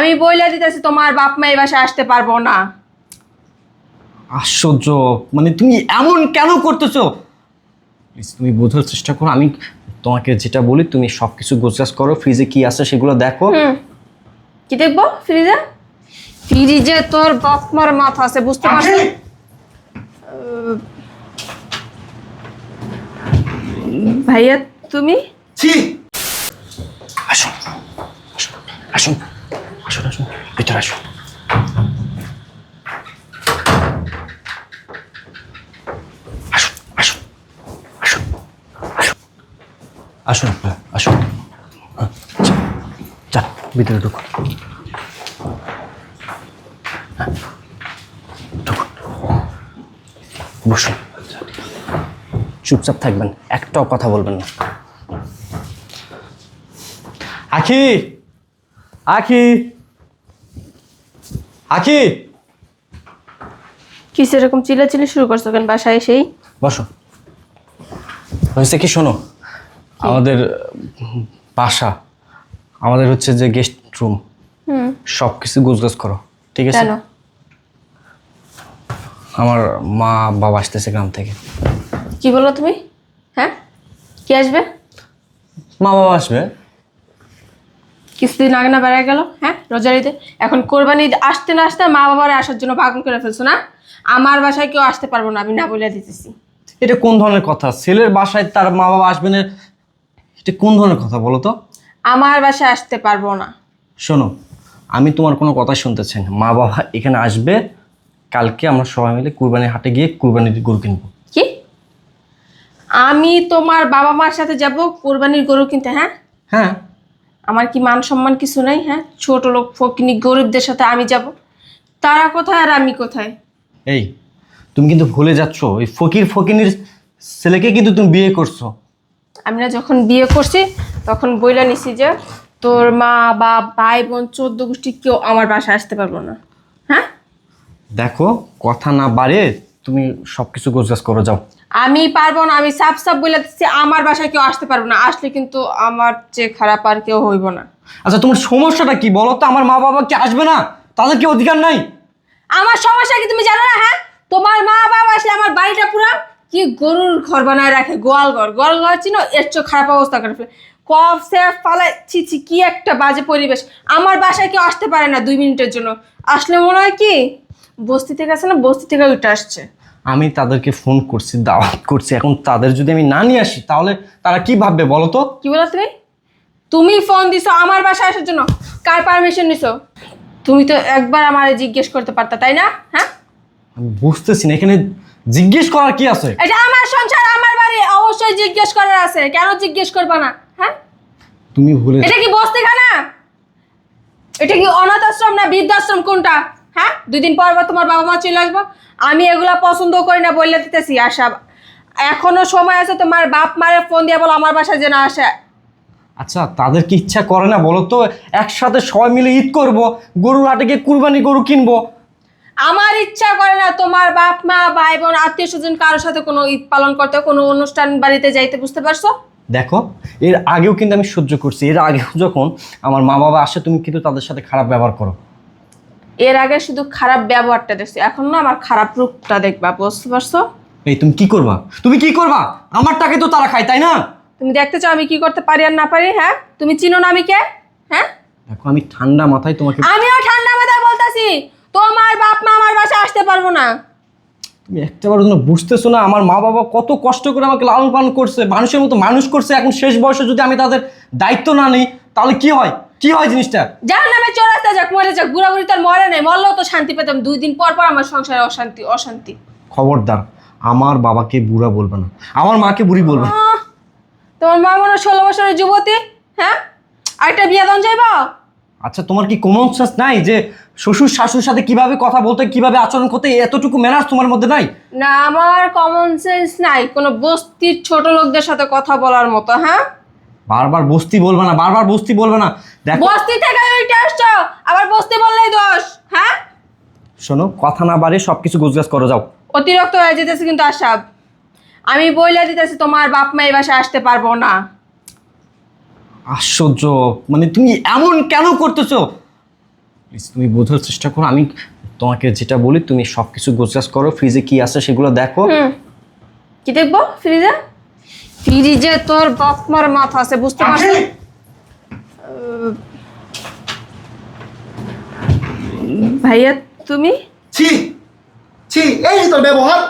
আমি বইলে দিতেছি তোমার বাপ মা এই বাসায় আসতে পারব না। আশ্চর্য। মানে তুমি এমন কেন করতেছো? তুমি বোঝার চেষ্টা করো। আমি তোমাকে যেটা বলি তুমি সব কিছু গোছগাছ করো। ফ্রিজে কি আছে সেগুলো দেখো। হুম। কি দেখব ফ্রিজে ফ্রিজে তোর বাপ মার মাথা আছে বুঝতে পারছ? ভাইয়া তুমি? ছি! আসুন। আসুন। আসুন। আসুন আসুন ভিতরে আসুন। আসুন আপনারা আসুন যা, ভিতরে হ্যাঁ, ঢুকুন। বসুন। চুপচাপ থাকবেন একটাও কথা বলবেন না। আখি! আখি! আখি! কি সেরকম চিল্লাচিল্লি শুরু করছ কেন? বাসায় এসেই? বসো। হয়েছে কি শোনো? আমাদের বাসা। আমাদের হচ্ছে যে গেস্ট রুম হুম। সব কিছু গুজগাছ করো ঠিক আছে? কেন? আমার মা বাবা আসতেছে গ্রাম থেকে। কি বলো তুমি? হ্যাঁ? কি আসবে? মা বাবা আসবে। কিছুদিন আগে না বেড়া গেল হ্যাঁ রোজারিতে। এখন কোরবানি ঈদ আসতে না আসতে মা বাবার আসার জন্য পাগল করে ফেলছো না? আমার বাসায় কেউ আসতে পারব না আমি না বলে দিতেছি। এটা কোন ধরনের কথা? ছেলের বাসায় তার মা বাবা আসবে না এটা কোন ধরনের কথা বলো তো? আমার বাসায় আসতে পারব না। শোনো আমি তোমার কোনো কথা শুনতে চাই না। মা বাবা এখানে আসবে কালকে আমরা সবাই মিলে কুরবানির হাটে গিয়ে কুরবানির গরু কিনবো। কি? আমি তোমার বাবা মার সাথে যাব কোরবানির গরু কিনতে হ্যাঁ? হ্যাঁ। আমার কি মান সম্মান কিছু নেই হ্যাঁ? ছোট লোক ফকিনি গরিবদের সাথে আমি যাব। তারা কোথায় আর আমি কোথায়? এই তুমি কিন্তু ভুলে যাচ্ছ। ওই ফকির ফকিনির ছেলেকে কিন্তু তুমি বিয়ে করছ। আমি না যখন বিয়ে করছি তখন বইলা নিছি যে তোর মা বা ভাই বোন চোদ্দ গোষ্ঠী কেউ আমার বাসায় আসতে পারব না। হ্যাঁ? দেখো কথা না বাড়ে তুমি সব কিছু গোছগাছ করো যাও। আমি পারব না আমি সাফ সাফ বলে দিচ্ছি আমার বাসায় কেউ আসতে পারব না। আসলে কিন্তু আমার চেয়ে খারাপ আর কেউ হইব না। আচ্ছা তোমার সমস্যাটা কি বলো তো? আমার মা বাবা কি আসবে না? তাদের কি অধিকার নাই? আমার সমস্যা কি তুমি জানো না হ্যাঁ? তোমার মা বাবা আসলে আমার বাড়িটা পুরো কি গরুর ঘর বানায় রাখে গোয়াল ঘর। গোয়াল ঘর চিনো? এর চেয়ে খারাপ অবস্থা করে ফেলে। কফ সেফ ফালাই ছি ছি কি একটা বাজে পরিবেশ। আমার বাসায় কেউ আসতে পারে না দুই মিনিটের জন্য। আসলে মনে হয় কি বস্তি থেকে আসে না বস্তি থেকে উঠে আসছে। আমি তাদেরকে ফোন করছি দাওয়াত করছি। এখন তাদের যদি আমি না নিয়ে আসি তাহলে তারা কি ভাববে বলো তো? কি বলো তুমি? তুমি ফোন দিছো আমার বাসায় আসার জন্য। কার পারমিশন নিছো? তুমি তো একবার আমারে জিজ্ঞেস করতে পারতা তাই না? হ্যাঁ? আমি বুঝতেছি না এখানে জিজ্ঞেস করার কি আছে? এটা আমার সংসার আমার বাড়ি অবশ্যই জিজ্ঞেস করার আছে। কেন জিজ্ঞেস করবা না হ্যাঁ? তুমি ভুলে এটা কি বস্তিখানা? এটা কি অনাথ আশ্রম না বৃদ্ধাশ্রম কোনটা? হ্যাঁ? দুই দিন পর তোমার বাবা মা চলে আসব। আমি এগুলা পছন্দ করি না বললে দিতেছি আসা এখনও সময় আছে তোমার বাপ মায়ের ফোন দিয়ে বলো আমার বাসায় যেন আসে। আচ্ছা তাদের কি ইচ্ছা করে না বলো তো? একসাথে সবাই মিলে ঈদ করব গরুর হাটে গিয়ে কুরবানি গরু কিনবো। আমার ইচ্ছা করে না তোমার বাপ মা ভাই বোন আত্মীয় স্বজন কারোর সাথে কোনো ঈদ পালন করতে কোনো অনুষ্ঠান বাড়িতে যাইতে বুঝতে পারছ? দেখো এর আগেও কিন্তু আমি সহ্য করছি। এর আগেও যখন আমার মা বাবা আসে তুমি কিন্তু তাদের সাথে খারাপ ব্যবহার করো। এর আগে শুধু খারাপ ব্যবহারটা দেখছি এখন না আমার খারাপ রূপটা দেখবা বুঝতে পারছ? এই তুমি কি করবা? তুমি কি করবা? আমার টাকে তো তারা খায় তাই না? তুমি দেখতে চাও আমি কি করতে পারি আর না পারি হ্যাঁ? তুমি চিনো না আমি কে? হ্যাঁ? দেখো আমি ঠান্ডা মাথায় তোমাকে আমিও ঠান্ডা মাথায় বলতাছি তোমার বাপ মা আমার বাসায় আসতে পারব না। তুমি একটাবার জন্য বুঝতেছো না আমার মা বাবা কত কষ্ট করে আমাকে লালন পালন করছে মানুষের মতো মানুষ করছে এখন শেষ বয়সে যদি আমি তাদের দায়িত্ব না নিই তাহলে কি হয়? কি হয় জিনিসটা? যার নামে চোরাস্তা যাক মরে যাক বুড়া বুড়ি তার মরে নেই মরলেও তো শান্তি পেতাম। দুই দিন পর পর আমার সংসারে অশান্তি অশান্তি। খবরদার আমার বাবাকে বুড়া বলবে না। আমার মাকে বুড়ি বলবে। না। আহ, তোমার মা মনে হয় ষোলো বছরের যুবতী হ্যাঁ? আরেকটা বিয়া দন যাইব আচ্ছা তোমার কি কমন সেন্স নাই যে শ্বশুর শাশুর সাথে কীভাবে কথা বলতে কীভাবে আচরণ করতে এতটুকু ম্যানার্স তোমার মধ্যে নাই? না আমার কমন সেন্স নাই। কোনো বস্তির ছোট লোকদের সাথে কথা বলার মতো হ্যাঁ? বারবার বস্তি বলবে না বারবার বস্তি বলবে না। দেখো। বস্তি থেকে উঠে আসছো আবার বস্তি বললেই দোষ হ্যাঁ? শোনো কথা না বাড়ে সব কিছু গুজগাছ করো যাও। অতিরিক্ত হয়ে যেতেছে কিন্তু আসাব আমি বইলে দিতেছি তোমার বাপ মা এই বাসায় আসতে পারব না। আশ্চর্য। মানে তুমি এমন কেন করতেছো? প্লিজ তুমি বোঝার চেষ্টা করো আমি তোমাকে যেটা বলি তুমি সব কিছু গোছগাছ করো ফ্রিজে কি আছে সেগুলো দেখো। কি দেখব? ফ্রিজে ফ্রিজে তোর বাপমার মাথা আছে বুঝতে পারছিস ভাইয়া তুমি? ছি ছি এই তোর ব্যবহার।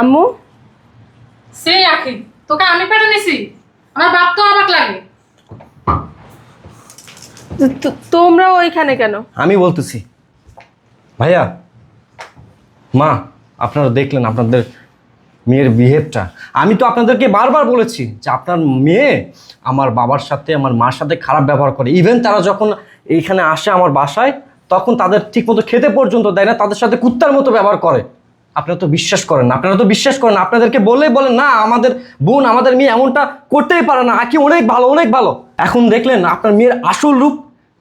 আম্মু? সেই আখি তোকে আমি পেটে নিছি আমার বাপ তো অবাক লাগে। তোমরা ওইখানে কেন? আমি বলতেছি। ভাইয়া মা আপনারা দেখলেন আপনাদের মেয়ের বিহেভটা আমি তো আপনাদেরকে বারবার বলেছি যে আপনার মেয়ে আমার বাবার সাথে, আমার মার সাথে খারাপ ব্যবহার করে। ইভেন তারা যখন এইখানে আসে আমার বাসায়, তখন তাদের ঠিকমতো খেতে পর্যন্ত দেয় না, তাদের সাথে কুত্তার মতো ব্যবহার করে। আপনারা তো বিশ্বাস করেন না, আপনারা তো বিশ্বাস করেন না। আপনাদেরকে বললেই বলেন না, আমাদের বোন, আমাদের মেয়ে এমনটা করতেই পারে না। আকি অনেক ভালো অনেক ভালো। এখন দেখলেন আপনার মেয়ের আসল রূপ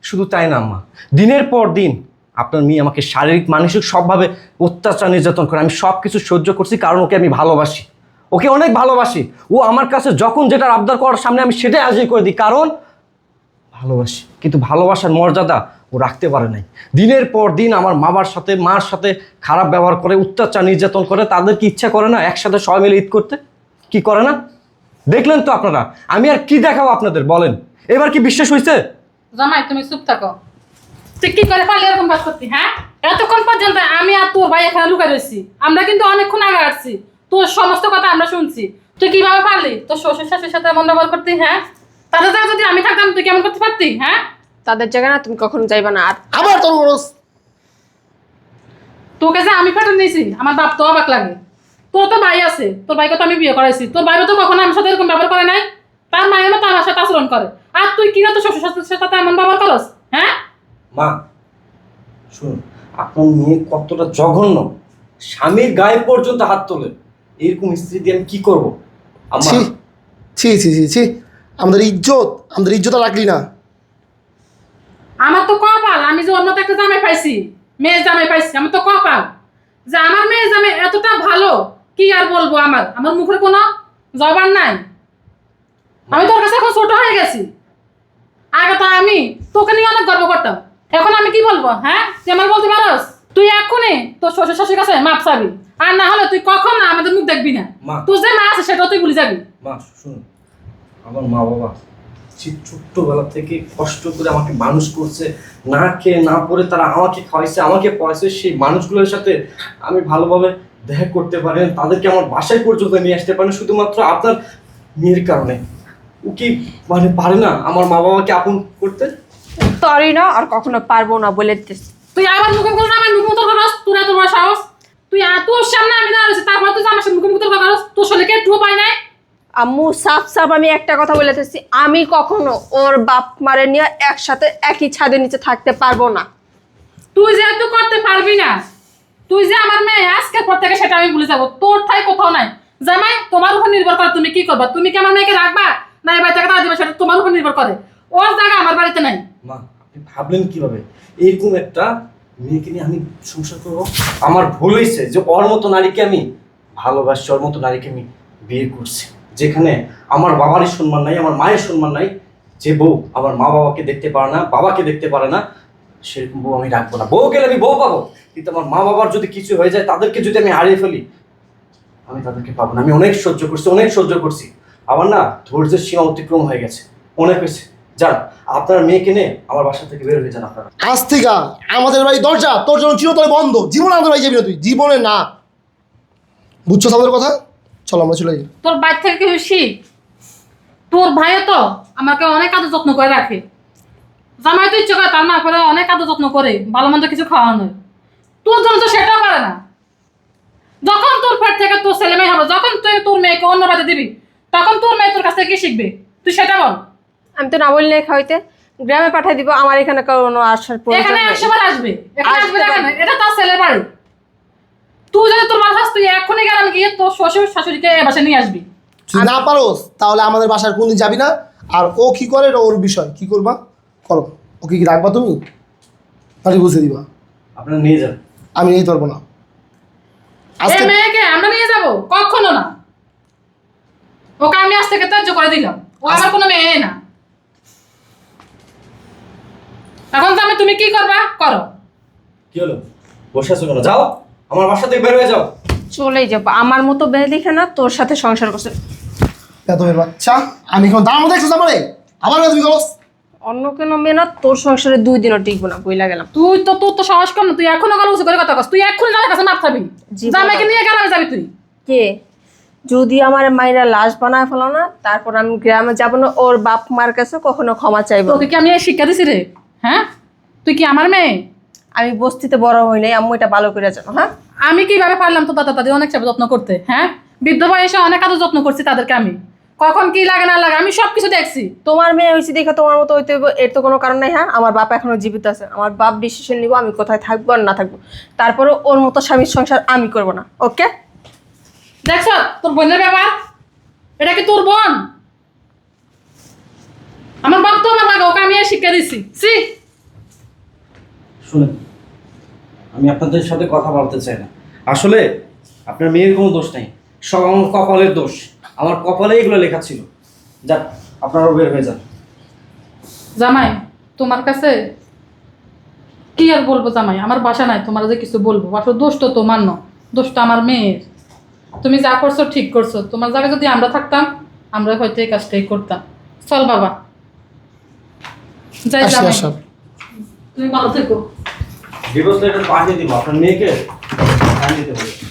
শুধু তাই না, আম্মা। দিনের পর দিন আপনার মেয়ে আমাকে শারীরিক, মানসিক সবভাবে অত্যাচার, নির্যাতন করে। আমি সব কিছু সহ্য করছি, কারণ ওকে আমি ভালোবাসি। ওকে অনেক ভালোবাসি। ও আমার কাছে যখন যেটা আবদার করার সামনে আমি সেটাই হাজির করে দিই। কারণ ভালোবাসি। কিন্তু ভালোবাসার মর্যাদা ও রাখতে পারে নাই। দিনের পর দিন আমার বাবার সাথে, মার সাথে খারাপ ব্যবহার করে, অত্যাচার, নির্যাতন করে, তাদের কি ইচ্ছা করে না একসাথে সবাই মিলে ঈদ করতে? কি করে না? দেখলেন তো আপনারা। আমি আর কি দেখাবো আপনাদের? বলেন। এবার কি বিশ্বাস হয়েছে জামাই, তুমি চুপ থাকো। তুই কি করে পারলি এরকম কাজ করতি হ্যাঁ? এতক্ষণ পর্যন্ত আমি আর তোর ভাই এখানে লুকাই রয়েছি। আমরা কিন্তু অনেকক্ষণ আগে আসছি। তোর সমস্ত কথা আমরা শুনছি। তুই কীভাবে পারলি? তোর শ্বশুর শাশুর সাথে এমন ব্যবহার করতি হ্যাঁ? তাদের জায়গায় যদি আমি থাকতাম তুই কেমন করতে পারতি হ্যাঁ? তাদের জায়গায় না তুমি কখনো যাইবা না। আর আবার তোর তোকে যে আমি ফেটে নিয়েছি আমার বাপ তো অবাক লাগে। তোর তো ভাই আছে তোর ভাইকে তো আমি বিয়ে করাইছি। তোর ভাইও তো কখনো আমার সাথে এরকম ব্যবহার করে নাই। তার মায়ের মতো আমার সাথে আচরণ করে। আর তুই কিনা তো শ্বশুর শাশুড়ির সাথে এমন ব্যবহার করস হ্যাঁ? মা শুনুন আপনার মেয়ে কতটা জঘন্য। স্বামীর গায়ে পর্যন্ত হাত তোলে এরকম স্ত্রী দিয়ে আমি কি করব? ছি ছি ছি ছি ছি আমাদের ইজ্জত আমাদের ইজ্জত রাখলি না। আমার তো কপাল আমি যে অন্য একটা জামাই পাইছি মেয়ে জামাই পাইছি আমার তো কপাল। যে আমার মেয়ে জামাই এতটা ভালো কি আর বলব আমার? আমার মুখের কোনো জবান নাই। আমি তোর কাছে এখন ছোট হয়ে গেছি। আগে তো আমি তোকে নিয়ে অনেক গর্ব করতাম। এখন আমি কি বলব হ্যাঁ? তুই আমার বলতে পারস? তুই এখনই তোর শ্বশুর শাশুর কাছে মাপ চাবি। আর না হলে তুই কখন না আমাদের মুখ দেখবি না? মা। তোর যে মা আছে সেটাও তুই ভুলে যাবি। মা শুনুন আমার মা বাবা সে ছোট্টবেলা থেকে কষ্ট করে আমাকে মানুষ করছে না খেয়ে না পরে তারা আমাকে খাওয়াইছে আমাকে পড়াইছে সেই মানুষগুলোর সাথে আমি ভালোভাবে দেখা করতে পারেন তাদেরকে আমার বাসায় পর্যন্ত নিয়ে আসতে পারেন শুধুমাত্র আপনার মেয়ের কারণে। ও কি মানে পারে না আমার মা বাবাকে আপন করতে? তরি না আর কখনো পারব না বলে দিতেছি তুই আবার মুখে মুখে আমার মুখে মুখে করস তোর এত বড় সাহস? তুই তোর সামনে আমি না দাঁড়াচ্ছি তারপর তুই আমার মুখে মুখে করস তোর শরীরে একটু পাই নাই? আম্মু সাফ সাফ আমি একটা কথা বলে দিতেছি। আমি কখনো ওর বাপ মারে নিয়ে একসাথে একই ছাদের নিচে থাকতে পারব না। তুই যেহেতু করতে পারবি না তুই যে আমার মেয়ে আজকের পর থেকে সেটা আমি ভুলে যাব। তোর ঠাই কোথাও নাই। জামাই তোমার উপর নির্ভর করে তুমি কি করবা? তুমি কি আমার মেয়েকে রাখবা? না এবার তারা দিবে সেটা তোমার উপর নির্ভর করে। ওর জায়গা আমার বাড়িতে নাই। মা, আপনি ভাবলেন কীভাবে? এরকম একটা মেয়েকে নিয়ে আমি সংসার করব? আমার ভুল হয়েছে যে ওর মতো নারীকে আমি ভালোবাসছি, ওর মতো নারীকে আমি বিয়ে করছি। যেখানে আমার বাবারই সম্মান নাই, আমার মায়ের সম্মান নাই, যে বউ আমার মা বাবাকে দেখতে পারে না, বাবাকে দেখতে পারে না, সেরকম বউ আমি রাখব না। বউ গেলে আমি বউ পাবো, কিন্তু আমার মা বাবার যদি কিছু হয়ে যায়, তাদেরকে যদি আমি হারিয়ে ফেলি, আমি তাদেরকে পাবো না। আমি অনেক সহ্য করছি, অনেক সহ্য করছি। আমার না ধৈর্যের সীমা অতিক্রম হয়ে গেছে, অনেক হয়েছে। যান আপনার মেয়েকে নিয়ে আমার বাসা থেকে বের হয়ে যান আপনারা। আজ থেকে আমাদের বাড়ি দরজা তোর জন্য চিরতরে বন্ধ। জীবনে আমাদের বাড়ি যাবি না তুই। জীবনে না। বুঝছ আমাদের কথা? চলো আমরা চলে যাই। তোর বাইর থেকে কেউ শিখ তোর ভাইও তো আমাকে অনেক আদর যত্ন করে রাখে। জামাই তো ইচ্ছে করে তার না করে অনেক আদর যত্ন করে ভালো মন্দ কিছু খাওয়ানো তোর জন্য তো সেটাও পারে না। যখন তোর পেট থেকে তোর ছেলে মেয়ে হবে যখন তুই তোর মেয়েকে অন্য বাড়িতে দিবি তখন তোর মেয়ে তোর কাছ থেকে কি শিখবে? তুই সেটা বল। আমি তো না বললে খাওয়াইতে গ্রামে পাঠিয়ে দিব আমার এখানে কোনো আসার প্রয়োজন এখানে আসবে এখানে আসবে আসবে না এটা তার ছেলের বাড়ি। তুই যদি তোর বাসাস তুই এখনই গেলাম গিয়ে তোর শ্বশুর শাশুড়িকে এ বাসায় নিয়ে আসবি। যদি না পারোস তাহলে আমাদের বাসার কোনদিন যাবি না? আর ও কি করে এটা ওর বিষয়। কি করবা? করো। ওকে কি রাখবা তুমি? তাহলে বুঝে দিবা। আপনারা নিয়ে যান। আমি নিতে পারব না। এই আজকে মেয়েকে আমরা নিয়ে যাব? কখনো না। ওকে আমি আজ থেকে ত্যায্য করে দিলাম। ও আমার কোনো মেয়ে না। এখন জামাই তুমি কি করবা? করো। কি হলো? বসে আছো কেন? যাও। আমার বাসা থেকে বের হয়ে যাও। চলেই যাব। আমার মতো বেয়ে দেখে না তোর সাথে সংসার করছে। বেতনের বাচ্চা। আমি এখন দাম দেখছিস আমারে আবার তুমি করস অন্য কোনো মেয়ে না তোর সংসারে দুই দিনও টিকবো না বইলা গেলাম। তুই তো তোর তো সাহস কর না। তুই এখনও গেল উঁচু করে কথা কস। তুই এক্ষুনি জামাই কাছে মাপ খাবি। জি জামাইকে নিয়ে গ্রামে যাবি তুই। কে? যদি আমার মায়েরা লাশ বানায় ফেলো না তারপর আমি গ্রামে যাব না ওর বাপ মার কাছে কখনো ক্ষমা চাইব তোকে কি আমি শিক্ষা দিছি রে? হ্যাঁ? তুই কি আমার মেয়ে? আমি বস্তিতে বড় হই নাই আম্মু এটা ভালো করে জানো হ্যাঁ? আমি কীভাবে পারলাম তো দাদা দাদি অনেক যত্ন করতে হ্যাঁ? বৃদ্ধ বয়সে অনেক আদর যত্ন করছি তাদেরকে আমি। কখন কি লাগে না লাগে আমি সব কিছু দেখছি। তোমার মেয়ে হয়েছে দেখে তোমার মতো হইতে এর তো কোনো কারণ নাই হ্যাঁ? আমার বাপ এখনও জীবিত আছে আমার বাপ ডিসিশন নিব আমি কোথায় থাকব আর না থাকব। তারপরে ওর মতো স্বামীর সংসার আমি করব না ওকে? দেখছ তোর বোনের ব্যাপার? এটা কি তোর বোন? আমার বাপ তো আমার লাগে ওকে আমি শিক্ষা দিছি। সি শুনেন আমি আপনাদের সাথে কথা বলতে চাই না। আসলে আপনার মেয়ের কোনো দোষ নেই সব আমার কপালের দোষ। আমার কপালে এগুলো লেখা ছিল। যাক আপনারাও বের হয়ে যান। জামাই তোমার কাছে কি আর বলব জামাই? আমার বাসা নাই তোমার যে কিছু বলব। বাসার দোষ তো তোমার ন দোষটা আমার মেয়ের। তুমি যা করছ ঠিক করছ। তোমার জায়গায় যদি আমরা থাকতাম আমরা হয়তো এই কাজটাই করতাম। চল বাবা। যাই জামাই। তুমি ভালো থেকো। ডিভোর্স লেটার পাঠিয়ে দিব আপনার মেয়েকে পাঠিয়ে দিতে হবে